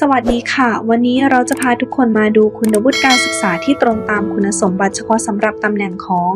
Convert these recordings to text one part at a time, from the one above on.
สวัสดีค่ะ วันนี้เราจะพาทุกคนมาดูคุณวุฒิการศึกษาที่ตรงตามคุณสมบัติเฉพาะสำหรับตำแหน่งของ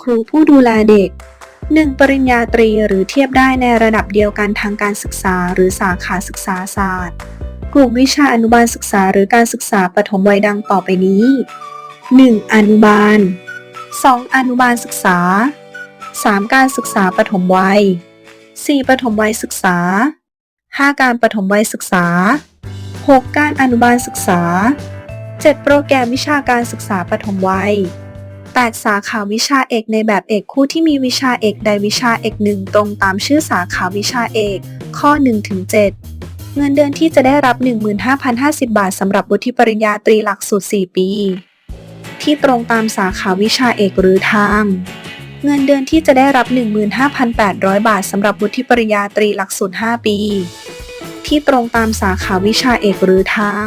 ครูผู้ดูแลเด็ก 1. ปริญญาตรีหรือเทียบได้ในระดับเดียวกันทางการศึกษา หรือสาขาศึกษาศาสตร์ กลุ่มวิชาอนุบาลศึกษา หรือการศึกษาปฐมวัยดังต่อไปนี้ 1. อนุบาล 2. อนุบาลศึกษา 3. การศึกษาปฐมวัย 4. ปฐมวัยศึกษา 5. การปฐมวัยศึกษา 6. การอนุบาลศึกษา 7. โปรแกรมวิชาการศึกษาปฐมวัย 8. สาขาวิชาเอกในแบบเอกคู่ที่มีวิชาเอกใดวิชาเอกหนึ่งตรงตามชื่อสาขาวิชาเอก ข้อ1-7เงินเดือนที่จะได้รับ 15,050 บาทสำหรับวุฒิปริญญาตรีหลักสูตร 4 ปี ที่ตรงตามสาขาวิชาเอกหรือทาง เงินเดือนที่จะได้รับ 15,800 บาทสำหรับวุฒิปริญญาตรีหลักสูตร 5 ปี ที่ตรงตามสาขาวิชาเอกหรือทาง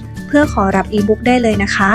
พื่อขอรับอีบุ๊กได้เลยนะคะ